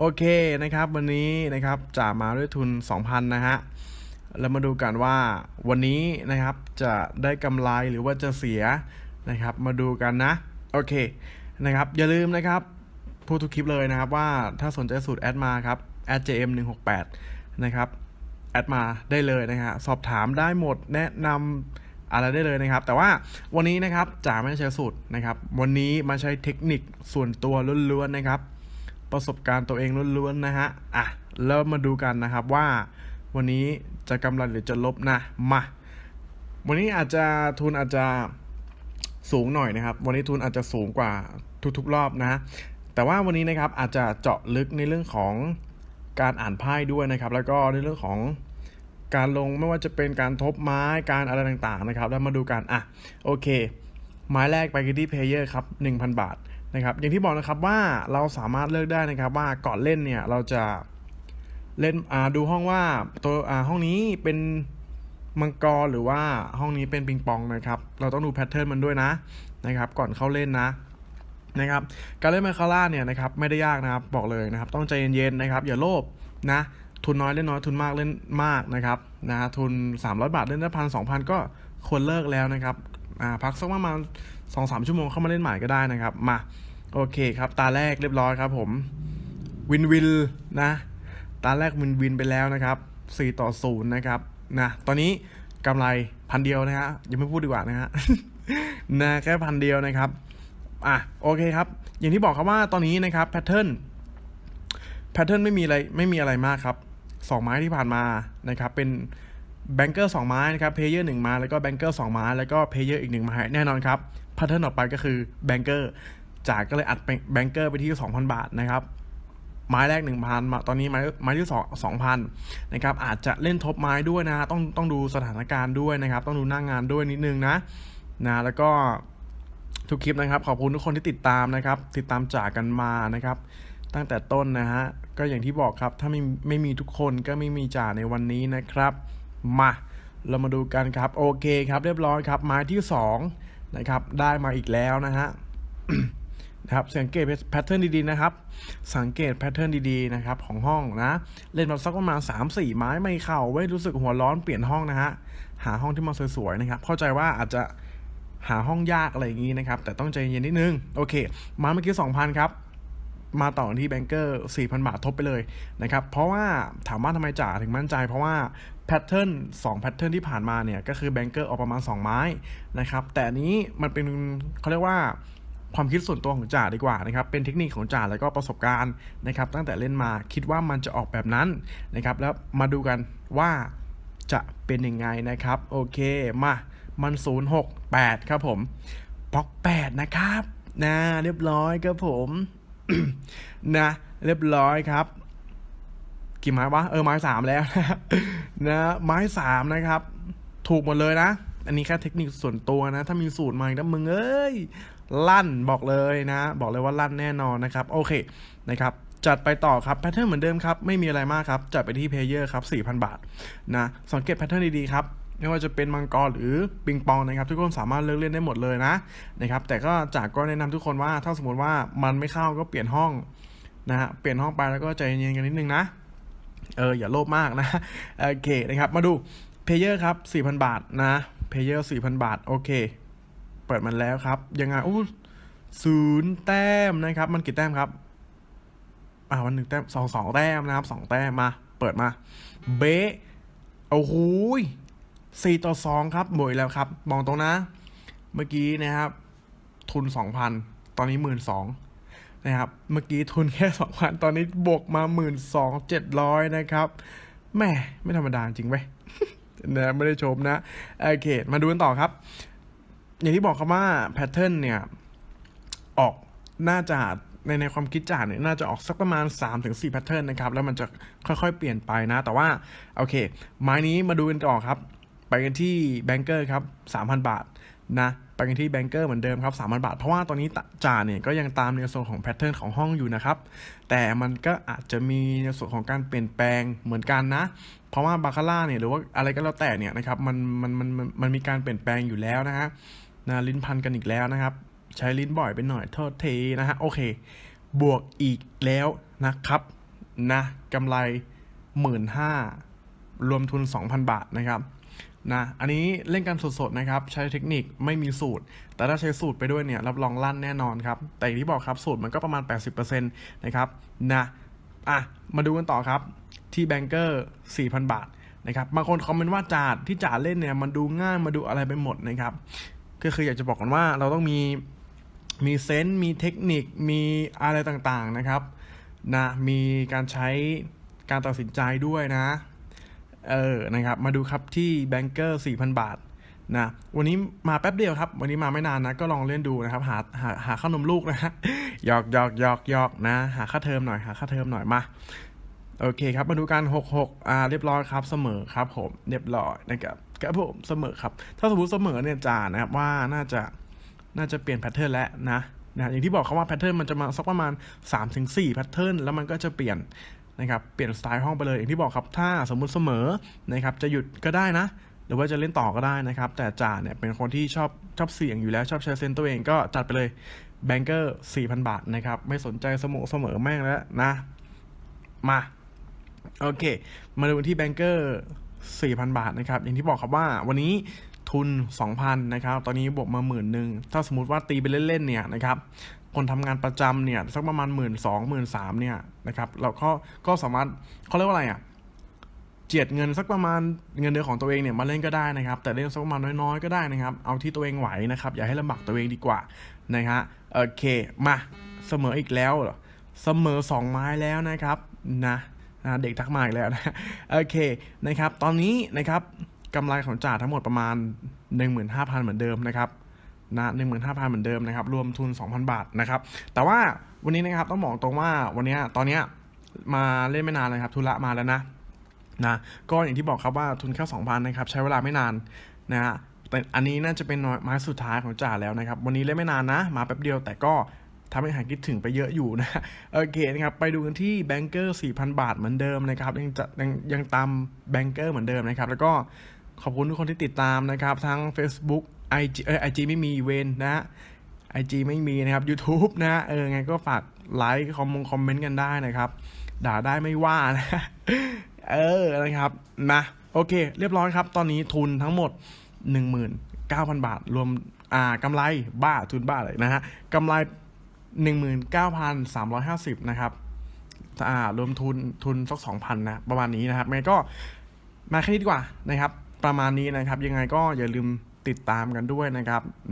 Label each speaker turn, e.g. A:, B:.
A: โอเคนะครับ วันนี้นะครับจะมาด้วยทุน 2,000 นะฮะแล้วมาดูกันว่าวันนี้นะครับจะได้กำไรหรือว่าจะเสียนะครับ มาดูกันนะ โอเคนะครับ อย่าลืมนะครับพูดทุกคลิปเลยนะครับว่าถ้าสนใจสูตรแอดมาครับ @jm 1 6 8 นะครับแอดมาได้เลยนะฮะสอบถามได้หมดแนะนำอะไรได้เลยนะครับ แต่ว่าวันนี้นะครับจ๋าไม่ได้ใช้สูตรนะครับ วันนี้มาใช้เทคนิคส่วนตัวล้วนๆนะครับ ประสบการณ์ตัวเองล้วนๆนะฮะ อะเริ่มมาดูกันนะครับว่าวันนี้จะกำไรหรือจะลบนะ มา วันนี้อาจจะทุนอาจจะสูงหน่อยนะครับ วันนี้ทุนอาจจะสูงกว่าทุกๆรอบนะ แต่ว่าวันนี้นะครับอาจจะเจาะลึกในเรื่องของการอ่านไพ่ด้วยนะครับ แล้วก็ในเรื่องของการลงไม่ว่าจะเป็นการทบไม้การอะไรต่างๆนะครับ แล้วมาดูกันอะโอเค ไม้แรกไปกันที่เพลเยอร์ครับ 1,000 บาท นะครับอย่างที่บอกนะครับว่าเราสามารถเลือกได้นะครับว่าก่อนเล่นเนี่ยเราจะเล่นอ่าดูห้องว่าตัวอ่าห้องนี้เป็นมังกรหรือว่าห้องนี้เป็นปิงปองนะครับ เราต้องดูแพทเทิร์นมันด้วยนะนะครับ ก่อนเข้าเล่นนะนะครับ การเล่นไมคาร่าเนี่ยนะครับไม่ได้ยากนะครับบอกเลยนะครับ ต้องใจเย็นๆนะครับ อย่าโลภนะ ทุนน้อยเล่นน้อยทุนมากเล่นมากนะครับนะทุน 300 บาทเล่นได้พันสองพันก็ควรเลิกแล้วนะครับอ่าพักสักประมาณ สองสามชั่วโมงเข้ามาเล่นใหม่ก็ได้นะครับ มา โอเคครับ ตาแรกเรียบร้อยครับผมวินวินนะ ตาแรกวินวินไปแล้วนะครับ4ต่อ0นะครับนะตอนนี้กำไรพันเดียวนะฮะยังไม่พูดดีกว่านะฮะนะแค่พันเดียวนะครับอะโอเคครับ อย่างที่บอกครับว่าตอนนี้นะครับแพทเทิร์นแพทเทิร์นไม่มีอะไรไม่มีอะไรมากครับสองไม้ที่ผ่านมานะครับเป็นแบงเกอร์สองไม้นะครับเพลเยอร์หนึ่งไม้แล้วก็แบงเกอร์สองไม้แล้วก็เพลเยอร์อีกหนึ่งไม้แน่นอนครับ แพทเทิร์นออกไปก็คือแบงเกอร์จากก็เลยอัดแบงเกอร์ไปที่ 2,000 บาทนะครับไม้แรก 1,000มาตอนนี้ไม้ไม้ที่สอง2,000นะครับอาจจะเล่นทบไม้ด้วยนะต้องต้องดูสถานการณ์ด้วยนะครับ ต้องดูหน้างงานด้วยนิดนึงนะนะแล้วก็ทุกคลิปนะครับ ขอบคุณทุกคนที่ติดตามนะครับ ติดตามจากกันมานะครับ ตั้งแต่ต้นนะฮะก็อย่างที่บอกครับถ้าไม่ไม่มีทุกคนก็ไม่มีจ่าในวันนี้นะครับ มา เรามาดูกันครับ โอเคครับ เรียบร้อยครับไม้ที่ 2 นะครับ ได้มาอีกแล้วนะฮะนะครับสังเกตแพทเทิร์นดีๆนะครับ สังเกตแพทเทิร์นดีๆนะครับของห้องนะ เล่นมาสักประมาณ3-4 ไม้ไม่เข้าไว้รู้สึกหัวร้อนเปลี่ยนห้องนะฮะ หาห้องที่มันสวยๆนะครับ เข้าใจว่าอาจจะหาห้องยากอะไรอย่างนี้นะครับ แต่ต้องใจเย็นนิดนึง โอเค มาเมื่อกี้2,000 ครับ มาต่อที่แบงเกอร์4,000 บาททบไปเลยนะครับ เพราะว่าถามว่าทำไมจ่าถึงมั่นใจ เพราะว่าแพทเทิร์น2แพทเทิร์นที่ผ่านมาเนี่ย ก็คือแบงเกอร์ออกประมาณ 2 ไม้นะครับ แต่อันนี้มันเป็นเขาเรียกว่าความคิดส่วนตัวของจ่าดีกว่านะครับ เป็นเทคนิคของจ่าแล้วก็ประสบการณ์นะครับ ตั้งแต่เล่นมาคิดว่ามันจะออกแบบนั้นนะครับ แล้วมาดูกันว่าจะเป็นยังไงนะครับ โอเคมามัน 068 ครับผมบล็อก8นะครับนะเรียบร้อยครับผม นะ เรียบร้อยครับ กี่ไม้วะเออไม้สามแล้วนะนะไม้สามนะครับ ถูกหมดเลยนะ อันนี้แค่เทคนิคส่วนตัวนะ ถ้ามีสูตรมาอีกนะมึงเอ้ยลั่นบอกเลยนะ บอกเลยว่าลั่นแน่นอนนะครับ โอเคนะครับจัดไปต่อครับแพทเทิร์นเหมือนเดิมครับ ไม่มีอะไรมากครับ จัดไปที่เพลเยอร์ครับ 4,000 บาทนะสังเกตแพทเทิร์นดีๆครับ ไม่ว่าจะเป็นมังกรหรือปิงปองนะครับ ทุกคนสามารถเลือกเล่นได้หมดเลยนะนะครับ แต่ก็จากก็แนะนำทุกคนว่าถ้าสมมติว่ามันไม่เข้าก็เปลี่ยนห้องนะฮะเปลี่ยนห้องไปแล้วก็ใจเย็นกันนิดนึงนะเอออย่าโลภมากนะโอเคนะครับมาดูเพเยอร์ครับ4,000 บาทนะเพเยอร์4,000 บาทโอเค เปิดมันแล้วครับยังไงอู้ศูนย์แต้มนะครับ มันกี่แต้มครับอ่าวันหนึ่งแต้มสองสองแต้มนะครับสองแต้มมา เปิดมา เบะโอ้โห สี่ต่อสองครับบวกแล้วครับ มองตรงนะ เมื่อกี้นะครับ ทุนสองพันตอนนี้หมื่นสองนะครับ เมื่อกี้ทุนแค่สองพันตอนนี้บวกมาหมื่นสองเจ็ดร้อยนะครับแหม่ไม่ธรรมดาจริงไหมนะไม่ได้ชมนะโอเคมาดูกันต่อครับ อย่างที่บอกครับว่าแพทเทิร์นเนี่ยออกน่าจะในในความคิดจ่าเนี่ยน่าจะออกสักประมาณ 3-4แพทเทิร์นนะครับ แล้วมันจะค่อยๆเปลี่ยนไปนะ แต่ว่า โอเค ไม้นี้มาดูกันต่อครับ ไปกันที่แบงเกอร์ครับ3,000 บาทนะไปกันที่แบงเกอร์เหมือนเดิมครับ3,000 บาท เพราะว่าตอนนี้จ่าเนี่ยก็ยังตามในส่วนของแพทเทิร์นของห้องอยู่นะครับ แต่มันก็อาจจะมีในส่วนของการเปลี่ยนแปลงเหมือนกันนะ เพราะว่าบาคาร่าเนี่ยหรือว่าอะไรก็แล้วแต่เนี่ยนะครับมันมันมันมันมันมีการเปลี่ยนแปลงอยู่แล้วนะฮะนะลิ้นพันกันอีกแล้วนะครับ ใช้ลิ้นบ่อยไปหน่อยโทษทีนะฮะโอเค บวกอีกแล้วนะครับนะกำไรหมื่นห้ารวมทุน 2,000 บาทนะครับ นะอันนี้เล่นกันสดๆนะครับ ใช้เทคนิคไม่มีสูตร แต่ถ้าใช้สูตรไปด้วยเนี่ยรับรองลั่นแน่นอนครับ แต่อย่างที่บอกครับสูตรมันก็ประมาณ 80%นะครับนะอะมาดูกันต่อครับที่แบงเกอร์ 4,000 บาทนะครับบางคนคอมเมนต์ว่าจาดที่จาดเล่นเนี่ยมันดูง่ายมาดูอะไรไปหมดนะครับก็คืออยากจะบอกกันว่าเราต้องมีมีเซนส์มีเทคนิคมีอะไรต่างๆนะครับนะมีการใช้การตัดสินใจด้วยนะ เออนะครับมาดูครับที่แบงเกอร์4,000 บาทนะวันนี้มาแป๊บเดียวครับ วันนี้มาไม่นานนะ ก็ลองเล่นดูนะครับ หาหาหาขนมลูกนะฮะหยอกหยอกหยอกหยอกนะ หาค่าเทอมหน่อยหาค่าเทอมหน่อยมาโอเคครับมาดูกัน66 อ่า เรียบร้อยครับ เสมอครับผม เรียบร้อยนะครับครับผม เสมอครับ ถ้าสมมติเสมอเนี่ยจ่านะครับว่าน่าจะ น่าจะเปลี่ยนแพทเทิร์นแล้วนะ นะ อย่างที่บอกเขาว่าแพทเทิร์นมันจะมาสักประมาณ 3-4แพทเทิร์นแล้วมันก็จะเปลี่ยน นะครับเปลี่ยนสไตล์ห้องไปเลยอย่างที่บอกครับถ้าสมมุติเสมอนะครับจะหยุดก็ได้นะ หรือว่าจะเล่นต่อก็ได้นะครับ แต่จ่าเนี่ยเป็นคนที่ชอบชอบเสี่ยงอยู่แล้วชอบใช้เซนส์ตัวเองก็จัดไปเลยแบงเกอร์4,000 บาทนะครับไม่สนใจสมอเสมอแม่งแล้วนะมาโอเค มาดูที่แบงเกอร์4,000 บาทนะครับ อย่างที่บอกครับว่าวันนี้ ทุน 2,000นะครับ ตอนนี้บวกมาหมื่นหนึ่งถ้าสมมติว่าตีไปเล่นๆเนี่ยนะครับคนทำงานประจำเนี่ยสักประมาณหมื่นสองหมื่นสามเนี่ยนะครับเราก็ก็สามารถเขาเรียกว่าอะไรอะเจียดเงินสักประมาณเงินเดือนของตัวเองเนี่ยมาเล่นก็ได้นะครับ แต่เล่นสักประมาณน้อยๆก็ได้นะครับ เอาที่ตัวเองไหวนะครับ อย่าให้ลำบากตัวเองดีกว่านะฮะโอเคมาเสมออีกแล้วเหรอเสมอสองไม้แล้วนะครับนะนะเด็กทักมาอีกแล้วนะโอเคนะครับ ตอนนี้นะครับ กำไรของจ่าทั้งหมดประมาณ 15,000 เหมือนเดิมนะครับนะ15,000เหมือนเดิมนะครับ รวมทุน 2,000 บาทนะครับ แต่ว่าวันนี้นะครับต้องบอกตรงว่าวันนี้ตอนนี้มาเล่นไม่นานเลยครับธุระมาแล้วนะนะก็อย่างที่บอกครับว่าทุนแค่2,000นะครับใช้เวลาไม่นานนะฮะแต่อันนี้น่าจะเป็นไม้สุดท้ายของจ่าแล้วนะครับ วันนี้เล่นไม่นานนะ มาแป๊บเดียวแต่ก็ทำให้หายคิดถึงไปเยอะอยู่นะโอเคนะครับไปดูกันที่แบงเกอร์4,000 บาทเหมือนเดิมนะครับยังจะยังยังตามแบงเกอร์เหมือนเดิมนะครับ แล้วก็ ขอบคุณทุกคนที่ติดตามนะครับ ทั้ง Facebook IG เออ IG ไม่มีเวนนะฮะ IG ไม่มีนะครับ YouTube นะเออไงก็ฝากไลค์คอมมงคอมเมนต์กันได้นะครับ ด่าได้ไม่ว่านะ เออนะครับมาโอเค เรียบร้อยครับ ตอนนี้ทุนทั้งหมด 19,000 บาท รวมอ่ากำไรบ้าทุนบ้าเลยนะฮะกำไร 19,350 นะครับอ่ารวมทุนทุนสัก2,000นะประมาณนี้นะครับงั้นก็มาแค่นี้ดีกว่านะครับ ประมาณนี้นะครับ ยังไงก็อย่าลืมติดตามกันด้วยนะครับ